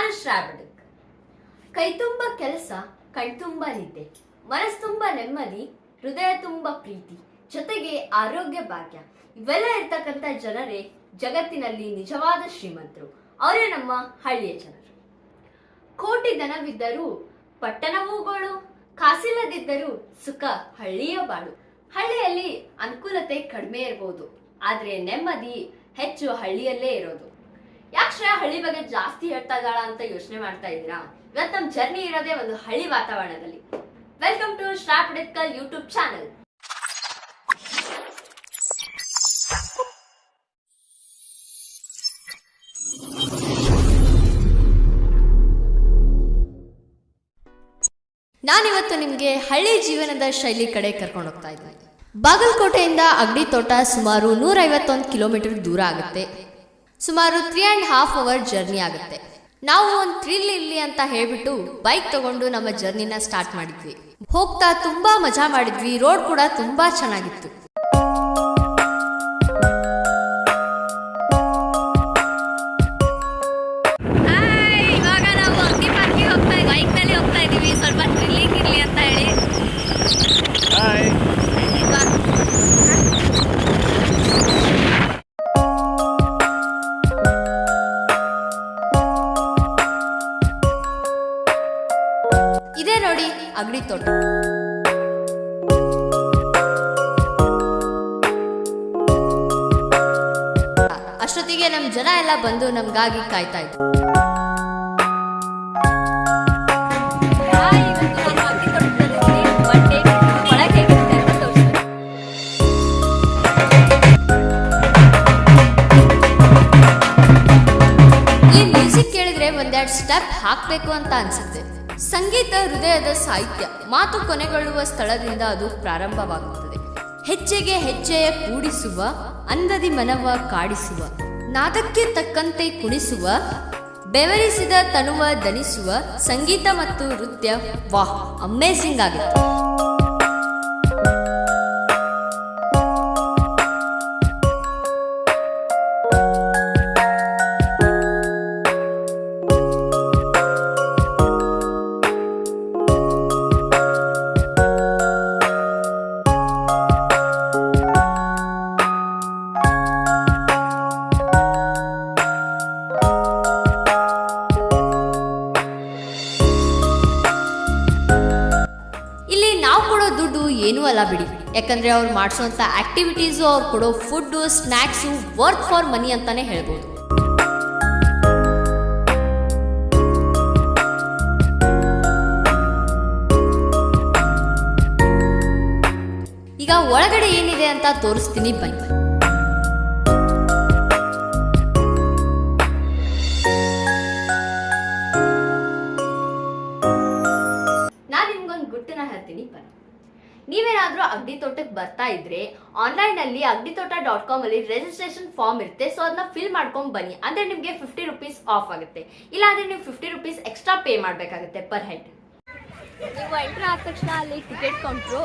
ನಾನು ಶ್ರಾವಣಕ್. ಕೈ ತುಂಬ ಕೆಲಸ ಕಣ್ತುಂಬ ನಿದ್ದೆ, ಮನಸ್ಸು ತುಂಬ ನೆಮ್ಮದಿ, ಹೃದಯ ತುಂಬ ಪ್ರೀತಿ, ಜೊತೆಗೆ ಆರೋಗ್ಯ ಭಾಗ್ಯ. ಇವೆಲ್ಲ ಇರ್ತಕ್ಕಂಥ ಜನರೇ ಜಗತ್ತಿನಲ್ಲಿ ನಿಜವಾದ ಶ್ರೀಮಂತರು. ಅವರೇ ನಮ್ಮ ಹಳ್ಳಿಯ ಜನರು. ಕೋಟಿ ದನವಿದ್ದರೂ ಪಟ್ಟಣವುಗಳು ಕಾಸಿಲ್ಲದಿದ್ದರೂ ಸುಖ ಹಳ್ಳಿಯ ಬಾಳು. ಹಳ್ಳಿಯಲ್ಲಿ ಅನುಕೂಲತೆ ಕಡಿಮೆ ಇರಬಹುದು ಆದರೆ ನೆಮ್ಮದಿ ಹೆಚ್ಚು ಹಳ್ಳಿಯಲ್ಲೇ ಇರೋದು. ಯಾಕೆ ಶ್ರೇಯ ಹಳ್ಳಿ ಬಗ್ಗೆ ಜಾಸ್ತಿ ಹೇಳ್ತಾ ಇದ್ದಾಳ ಅಂತ ಯೋಚನೆ ಮಾಡ್ತಾ ಇದ್ದೀರಾ? ಇವತ್ತು ನಮ್ಮ ಜರ್ನಿ ಇರೋದೇ ಒಂದು ಹಳ್ಳಿ ವಾತಾವರಣದಲ್ಲಿ. ವೆಲ್ಕಮ್ ಟು ಶ್ರಾ ಪುಡಿತ್ಕಲ್ ಯೂಟ್ಯೂಬ್ ಚಾನಲ್ ನಾನಿವತ್ತು ನಿಮಗೆ ಹಳ್ಳಿ ಜೀವನದ ಶೈಲಿ ಕಡೆ ಕರ್ಕೊಂಡು ಹೋಗ್ತಾ ಇದ್ದೀನಿ. ಬಾಗಲಕೋಟೆಯಿಂದ ಅಗ್ಡಿ ತೋಟ ಸುಮಾರು ನೂರೈವತ್ತೊಂದು ಕಿಲೋಮೀಟರ್ ದೂರ ಆಗುತ್ತೆ. ಸುಮಾರು three and half hour journey ಆಗುತ್ತೆ. ನಾವು ಒಂದು ಥ್ರಿಲ್ ಇರ್ಲಿ ಅಂತ ಹೇಳ್ಬಿಟ್ಟು ಬೈಕ್ ತಗೊಂಡು ನಮ್ಮ ಜರ್ನಿನ ಸ್ಟಾರ್ಟ್ ಮಾಡಿದ್ವಿ. ಹೋಗ್ತಾ ತುಂಬಾ ಮಜಾ ಮಾಡಿದ್ವಿ ರೋಡ್ ಕೂಡ ತುಂಬಾ ಚೆನ್ನಾಗಿತ್ತು. ಇವಾಗ ನಾವು ಪಾರ್ಕಿಗೆ ಹೋಗ್ತಾ ಇದ್ದೀವಿ ಬೈಕ್ನಲ್ಲಿ ಹೋಗ್ತಾ ಇದ್ದೀವಿ ಸ್ವಲ್ಪ ಥ್ರಿಲ್ಲಿಂಗ್ ಇರಲಿ ಅಂತ ಹೇಳಿ. ಬಂದು ನಮ್ಗಾಗಿ ಕಾಯ್ತಾ ಕೇಳಿದ್ರೆ ಒಂದೆರಡು ಸ್ಟೆಪ್ ಹಾಕ್ಬೇಕು ಅಂತ ಅನ್ಸುತ್ತೆ. ಸಂಗೀತ ಹೃದಯದ ಸಾಹಿತ್ಯ, ಮಾತು ಕೊನೆಗೊಳ್ಳುವ ಸ್ಥಳದಿಂದ ಅದು ಪ್ರಾರಂಭವಾಗುತ್ತದೆ. ಹೆಜ್ಜೆಗೆ ಹೆಜ್ಜೆಯ ಕೂಡಿಸುವ, ಅಂದದಿ ಮನವ ಕಾಡಿಸುವ. ನಾದಕ್ಕೆ ತಕ್ಕಂತೆ ಕುಣಿಸುವ ಬೆವರಿಸಿದ ತನುವ ದನಿಸುವ ಸಂಗೀತ ಮತ್ತು ನೃತ್ಯ. ವಾಹ್ ಅಮೇಸಿಂಗ್ ಆಗಿತ್ತು. ನಾವು ಕೊಡೋ ದುಡ್ಡು ಏನೂ ಅಲ್ಲ ಬಿಡಿ. ಯಾಕಂದ್ರೆ ಅವ್ರು ಮಾಡಿಸೋಂಥ ಆಕ್ಟಿವಿಟೀಸು ಅವ್ರು ಕೊಡೋ food snacks work for money ಅಂತಾನೆ ಹೇಳ್ಬೋದು. ಈಗ ಒಳಗಡೆ ಏನಿದೆ ಅಂತ ತೋರಿಸ್ತೀನಿ ಬನ್ನಿ. ನೀವೇನಾದ್ರೂ ಅಗ್ನಿ ತೋಟಕ್ಕೆ ಬರ್ತಾ ಇದ್ರೆ ಆನ್ಲೈನ್ ಅಲ್ಲಿ ಅಗ್ಡಿ ತೋಟ ಡಾಟ್ ಕಾಮ್ ಅಲ್ಲಿ ರಿಜಿಸ್ಟ್ರೇಷನ್ ಫಾರ್ಮ್ ಇರುತ್ತೆ. ಸೊ ಅದನ್ನ ಫಿಲ್ ಮಾಡ್ಕೊಂಡು ಬನ್ನಿ. ಅಂದ್ರೆ ನಿಮಗೆ ಫಿಫ್ಟಿ ರುಪೀಸ್ ಆಫ್ ಆಗುತ್ತೆ. ಇಲ್ಲಾಂದರೆ ನೀವು ಫಿಫ್ಟಿ ರುಪೀಸ್ ಎಕ್ಸ್ಟ್ರಾ ಪೇ ಮಾಡಬೇಕಾಗುತ್ತೆ ಪರ್ ಹೆಡ್ ನೀವು ಎಂಟ್ರ್ ಆದ ತಕ್ಷಣ ಅಲ್ಲಿ ಟಿಕೆಟ್ ಕೌಂಟ್ರು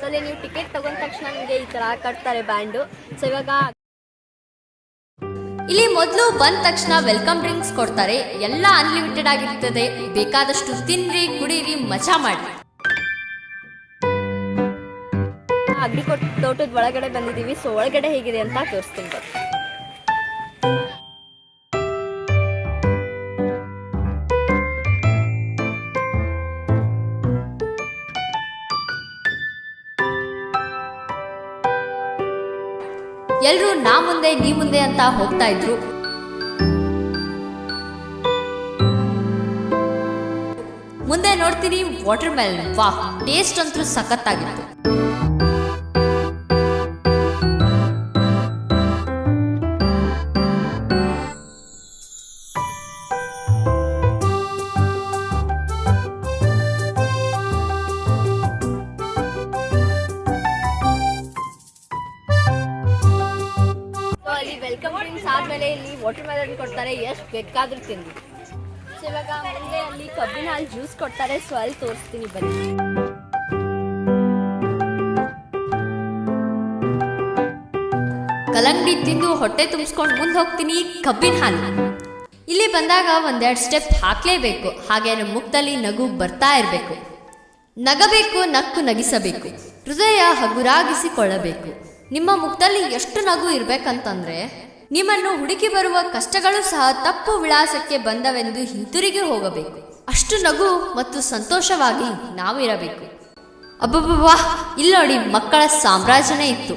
ಸೊ ಅಲ್ಲಿ ನೀವು ಟಿಕೆಟ್ ತಗೊಂಡ ತಕ್ಷಣ ನಿಮಗೆ ಈ ತರ ಕಟ್ತಾರೆ ಬ್ಯಾಂಡು. ಸೊ ಇವಾಗ ಇಲ್ಲಿ ಮೊದಲು ಬಂದ ತಕ್ಷಣ ವೆಲ್ಕಮ್ ಡ್ರಿಂಕ್ಸ್ ಕೊಡ್ತಾರೆ. ಎಲ್ಲ ಅನ್ಲಿಮಿಟೆಡ್ ಆಗಿರ್ತದೆ. ಬೇಕಾದಷ್ಟು ತಿನ್ರಿ ಕುಡೀರಿ ಮಜಾ ಮಾಡಿ ಅಗ್ಡಿ ತೋಟದ ಒಳಗಡೆ ಬಂದಿದೀವಿ ಸೊ ಒಳಗಡೆ ಹೇಗಿದೆ ಅಂತ ತೋರಿಸ್ತೀನಿ. ಎಲ್ರೂ ನಾ ಮುಂದೆ, ನೀ ಮುಂದೆ ಅಂತ ಹೋಗ್ತಾ ಇದ್ರು. ಮುಂದೆ ನೋಡ್ತೀನಿ ವಾಟರ್ ಮೆಲನ್ ವಾಹ್ ಟೇಸ್ಟ್ ಅಂತೂ ಸಖತ್ತಾಗಿತ್ತು. ವೆಲ್ಕಮ್ ಡ್ರಿಂಕ್ಸ್ ಆದ್ಮೇಲೆ ಇಲ್ಲಿ ವಾಟರ್ ಮೆಲನ್ ಕೊಡ್ತಾರೆ. ಎಷ್ಟು ಬೇಕಾದ್ರೂ ಸೊ ಇವಾಗ ಮುಂದೆ ಅಲ್ಲಿ ಕಬ್ಬಿನ ಹಾಲು ಜ್ಯೂಸ್ ಕೊಡ್ತಾರೆ. ಸೊ ಅಲ್ಲಿ ತೋರಿಸ್ತೀನಿ ಬನ್ನಿ. ಕಲ್ಲಂಗಡಿ ತಿಂದು ಹೊಟ್ಟೆ ತುಂಬಿಸ್ಕೊಂಡು ಮುಂದೆ ಹೋಗ್ತೀನಿ ಕಬ್ಬಿನ ಹಾಲು. ಇಲ್ಲಿ ಬಂದಾಗ ಒಂದೆರಡು ಸ್ಟೆಪ್ ಹಾಕಲೇಬೇಕು. ಹಾಗೆ ನಮ್ಮ ಮುಖದಲ್ಲಿ ನಗು ಬರ್ತಾ ಇರಬೇಕು. ನಗಬೇಕು, ನಕ್ಕು ನಗಿಸಬೇಕು. ಹೃದಯ ಹಗುರಾಗಿಸಿಕೊಳ್ಳಬೇಕು. ನಿಮ್ಮ ಮುಖದಲ್ಲಿ ಎಷ್ಟು ನಗು ಇರಬೇಕಂತಂದ್ರೆ, ನಿಮ್ಮನ್ನು ಹುಡುಕಿ ಬರುವ ಕಷ್ಟಗಳು ಸಹ ತಪ್ಪು ವಿಳಾಸಕ್ಕೆ ಬಂದವೆಂದು ಹಿಂತಿರುಗಿ ಹೋಗಬೇಕು. ಅಷ್ಟು ನಗು ಮತ್ತು ಸಂತೋಷವಾಗಿ ನಾವಿರಬೇಕು ಅಬ್ಬಬ್ಬಬ್ಬಾ, ಇಲ್ಲಿ ನೋಡಿ ಮಕ್ಕಳ ಸಾಮ್ರಾಜ್ಯನೇ ಇತ್ತು.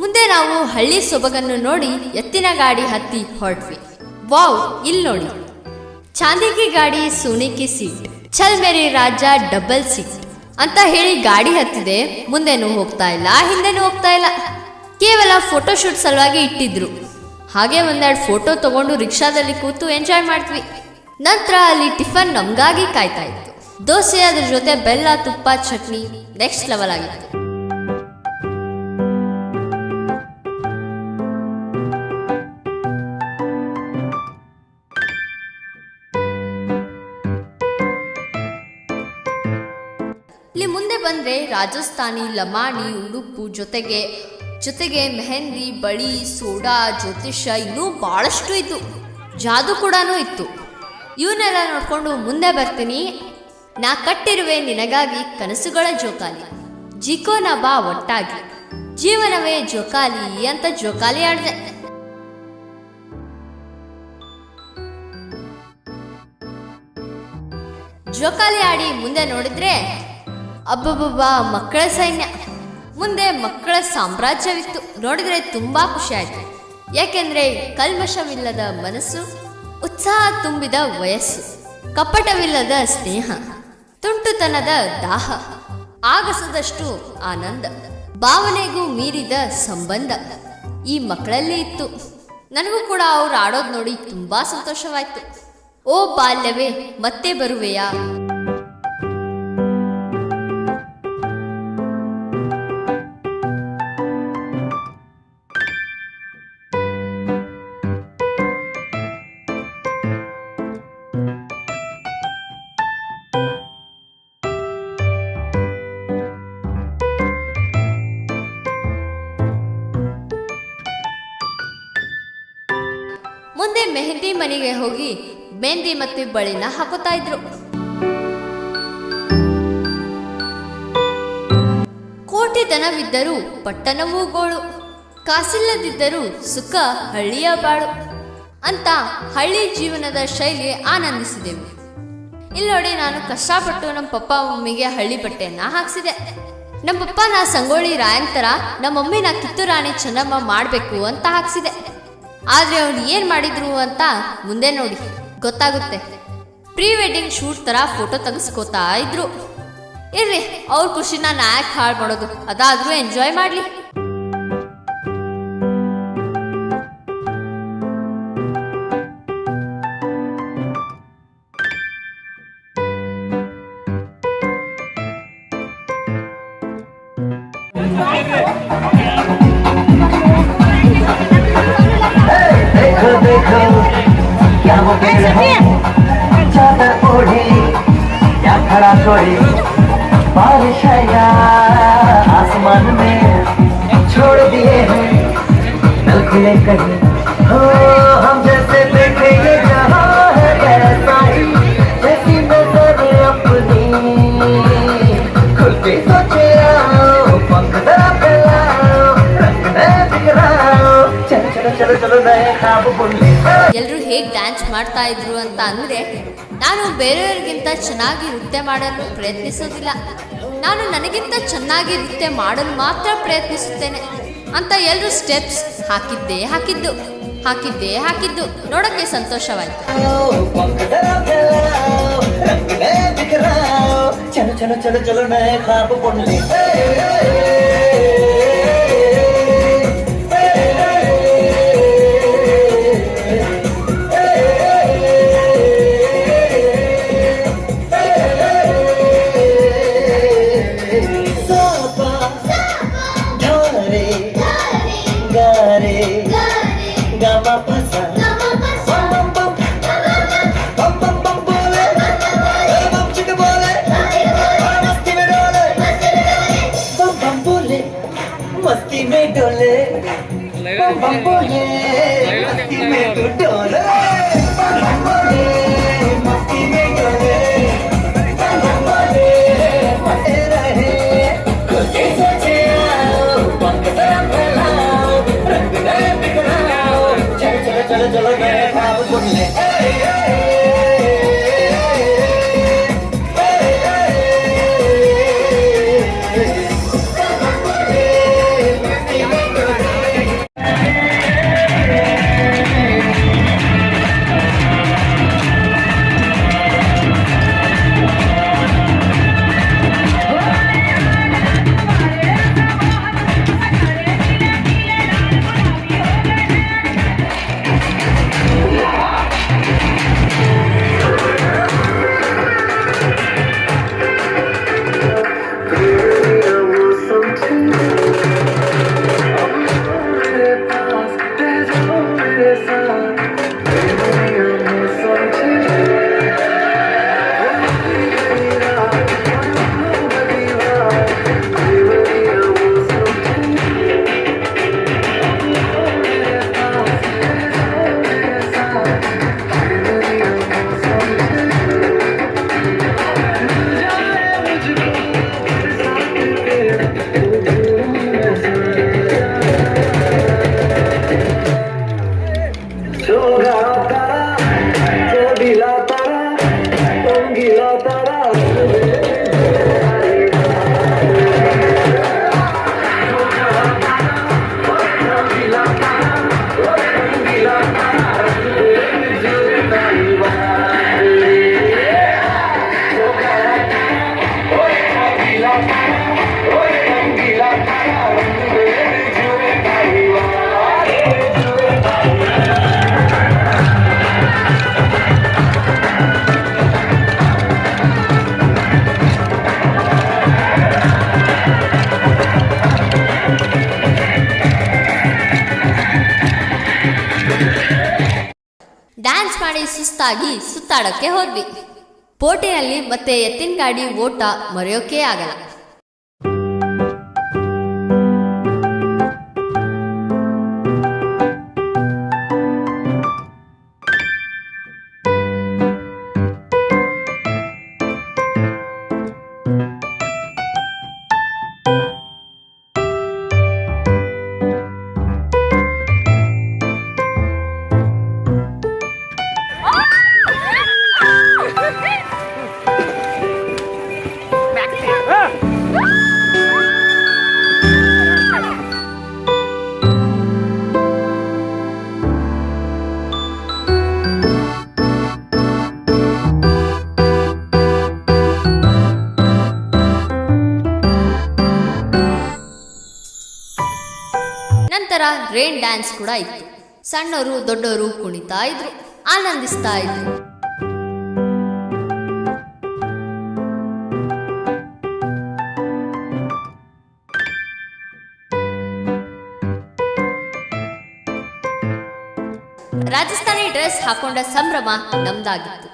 ಮುಂದೆ ನಾವು ಹಳ್ಳಿ ಸೊಬಗನ್ನು ನೋಡಿ ಎತ್ತಿನ ಗಾಡಿ ಹತ್ತಿ ಹೊರಟ್ವಿ. ವಾವ್, ಇಲ್ಲಿ ನೋಡಿ. ಚಾಂದಿಗೆ ಗಾಡಿ ಸೋನಿಕಿ ಸೀಟ್. ಚಲ್ ಮೇರಿ ರಾಜ ಡಬಲ್ ಸೀಟ್. ಅಂತ ಹೇಳಿ ಗಾಡಿ ಹತ್ತಿದೆ, ಮುಂದೆನೂ ಹೋಗ್ತಾ ಇಲ್ಲ ಹಿಂದೆನೂ ಹೋಗ್ತಾ ಇಲ್ಲ. ಕೇವಲ ಫೋಟೋ ಶೂಟ್ ಸಲುವಾಗಿ ಇಟ್ಟಿದ್ರು. ಹಾಗೆ ಒಂದೆರಡು ಫೋಟೋ ತಗೊಂಡು ರಿಕ್ಷಾದಲ್ಲಿ ಕೂತು ಎಂಜಾಯ್ ಮಾಡ್ತೀವಿ ನಂತರ ಅಲ್ಲಿ ಟಿಫನ್ ನಮಗಾಗಿ ಕಾಯ್ತಾ ಇತ್ತು. ದೋಸೆ ಅದ್ರ ಜೊತೆ ಬೆಲ್ಲ, ತುಪ್ಪ, ಚಟ್ನಿ ನೆಕ್ಸ್ಟ್ ಲೆವೆಲ್ ಆಗಿತ್ತು. ಇಲ್ಲಿ ಮುಂದೆ ಬಂದ್ರೆ ರಾಜಸ್ಥಾನಿ, ಲಮಾಣಿ, ಉಡುಪು ಜೊತೆಗೆ ಜೊತೆಗೆ ಮೆಹಂದಿ, ಬಳಿ, ಸೋಡಾ ಜ್ಯೋತಿಷ್ಯ ಇನ್ನೂ ಬಹಳಷ್ಟು ಇತ್ತು ಜಾದು ಕೂಡ ಇತ್ತು. ಇವನ್ನೆಲ್ಲ ನೋಡಿಕೊಂಡು ಮುಂದೆ ಬರ್ತೀನಿ. ನಾ ಕಟ್ಟಿರುವೆ ನಿನಗಾಗಿ ಕನಸುಗಳ ಜೋಕಾಲಿ. ಜಿಕೋನ ಬಾ ಒಟ್ಟಾಗಿ. ಜೀವನವೇ ಜೋಕಾಲಿ ಅಂತ ಜೋಕಾಲಿ ಆಡಿದೆ. ಜೋಕಾಲಿ ಆಡಿ ಮುಂದೆ ನೋಡಿದ್ರೆ ಅಬ್ಬಬ್ಬಬ್ಬ, ಮಕ್ಕಳ ಸೈನ್ಯ. ಮುಂದೆ ಮಕ್ಕಳ ಸಾಮ್ರಾಜ್ಯವಿತ್ತು. ನೋಡಿದ್ರೆ ತುಂಬಾ ಖುಷಿ ಆಯ್ತು ಯಾಕೆಂದ್ರೆ ಕಲ್ಮಶವಿಲ್ಲದ ಮನಸ್ಸು, ಉತ್ಸಾಹ ತುಂಬಿದ ವಯಸ್ಸು, ಕಪಟವಿಲ್ಲದ ಸ್ನೇಹ, ತುಂಟುತನದ ದಾಹ, ಆಗಸದಷ್ಟು ಆನಂದ, ಭಾವನೆಗೂ ಮೀರಿದ ಸಂಬಂಧ ಈ ಮಕ್ಕಳಲ್ಲಿ ಇತ್ತು. ನನಗೂ ಕೂಡ ಅವ್ರು ಆಡೋದು ನೋಡಿ ತುಂಬಾ ಸಂತೋಷವಾಯ್ತು. ಓ ಬಾಲ್ಯವೇ, ಮತ್ತೆ ಬರುವೆಯಾ? ಮೆಹಂದಿ ಮನೆಗೆ ಹೋಗಿ ಮೆಹಂದಿ ಮತ್ತು ಬಳಿನ ಹಾಕುತ್ತಾ ಇದ್ರು. ಕೋಟಿ ದನವಿದ್ದರೂ ಪಟ್ಟಣವೂ ಗೋಳು. ಕಾಸಿಲ್ಲದಿದ್ದರೂ ಸುಖ ಹಳ್ಳಿಯ ಬಾಳು. ಅಂತ ಹಳ್ಳಿ ಜೀವನದ ಶೈಲಿ ಆನಂದಿಸಿದೆವು. ಇಲ್ಲಿ ನೋಡಿ ನಾನು ಕಷ್ಟಪಟ್ಟು ನಮ್ಮ ಪಪ್ಪ ಮಮ್ಮಿಗೆ ಹಳ್ಳಿ ಬಟ್ಟೆಯನ್ನ ಹಾಕ್ಸಿದೆ. ನಮ್ಮ ಪಪ್ಪ ನಾ ಸಂಗೊಳ್ಳಿ ರಾಯಂತರ ನಮ್ಮ ಮಮ್ಮಿನ ನಾ ಕಿತ್ತೂರು ರಾಣಿ ಚೆನ್ನಮ್ಮ ಮಾಡಬೇಕು ಅಂತ ಹಾಕ್ಸಿದೆ. ಆದ್ರೆ ಅವ್ರು ಏನ್ ಮಾಡಿದ್ರು ಅಂತ ಮುಂದೆ ನೋಡಿ. ಗೊತ್ತಾಗುತ್ತೆ. ಪ್ರೀ ವೆಡ್ಡಿಂಗ್ ಶೂಟ್ ತರ ಫೋಟೋ ತೆಗೆಸ್ಕೋತಾ ಇದ್ರು. ಇರ್ರಿ ಅವ್ರ ಖುಷಿನ ನಾಯಕ್ ಯಾಕೆ ಹಾಳು ಮಾಡೋದು. ಅದಾದ್ರೂ ಎಂಜಾಯ್ ಮಾಡ್ಲಿ. खड़ा कोई बारिश आसमान में छोड़ दिए हैं नल खुले कहीं हो हम जैसे बैठे ये सोचे चलो चलो चलो, नए ख्वाब बुनने। ಎಲ್ಲರೂ ಹೇಗೆ ಡ್ಯಾನ್ಸ್ ಮಾಡ್ತಾ ಇದ್ರು ಅಂತ ಅಂದರೆ, ನಾನು ಬೇರೆಯವರಿಗಿಂತ ಚೆನ್ನಾಗಿ ನೃತ್ಯ ಮಾಡಲು ಪ್ರಯತ್ನಿಸೋದಿಲ್ಲ. ನಾನು ನನಗಿಂತ ಚೆನ್ನಾಗಿ ನೃತ್ಯ ಮಾಡಲು ಮಾತ್ರ ಪ್ರಯತ್ನಿಸುತ್ತೇನೆ ಅಂತ ಎಲ್ಲರೂ ಸ್ಟೆಪ್ಸ್ ಹಾಕಿದ್ದೇ ಹಾಕಿದ್ದು ಹಾಕಿದ್ದೇ ಹಾಕಿದ್ದು. ನೋಡೋಕ್ಕೆ ಸಂತೋಷವಾಯಿತು. Vamos. ಮಾಡಿ ಸುಸ್ತಾಗಿ ಸುತ್ತಾಡೋಕ್ಕೆ ಹೋದ್ವಿ. ಪೋಟಿನಲ್ಲಿ ಮತ್ತೆ ಎತ್ತಿನ ಗಾಡಿ ಓಟ ಮರೆಯೋಕೆ ಆಗಲ್ಲ. ನಂತರ ರೇನ್ ಡ್ಯಾನ್ಸ್ ಕೂಡ ಇತ್ತು. ಸಣ್ಣವರು ದೊಡ್ಡವರು ಕುಣಿತಾ ಇದ್ರು. ಆನಂದಿಸ್ತಾ ಇದ್ರು. ರಾಜಸ್ಥಾನಿ ಡ್ರೆಸ್ ಹಾಕೊಂಡ ಸಂಭ್ರಮ ನಮ್ದಾಗಿತ್ತು.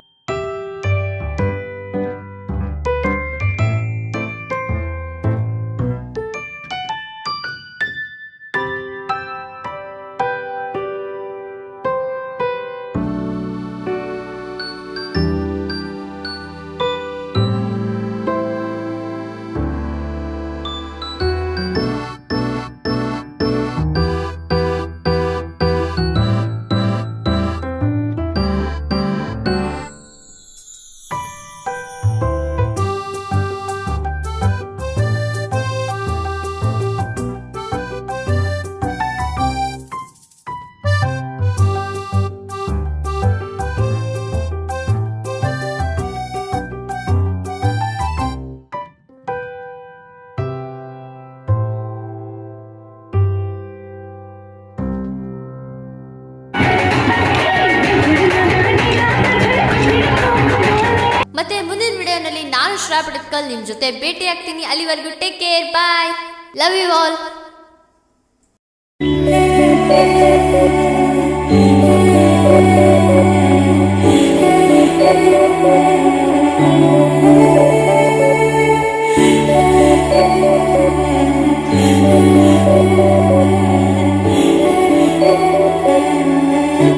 ಮತ್ತೆ ಮುಂದಿನ ವಿಡಿಯೋನಲ್ಲಿ ನಾನು ಶ್ರಾ ಪಡೆದ್ಕಲ್ ನಿಮ್ಮ ಜೊತೆ ಭೇಟಿ ಆಗ್ತೀನಿ ಅಲ್ಲಿವರೆಗೂ take care bye love you all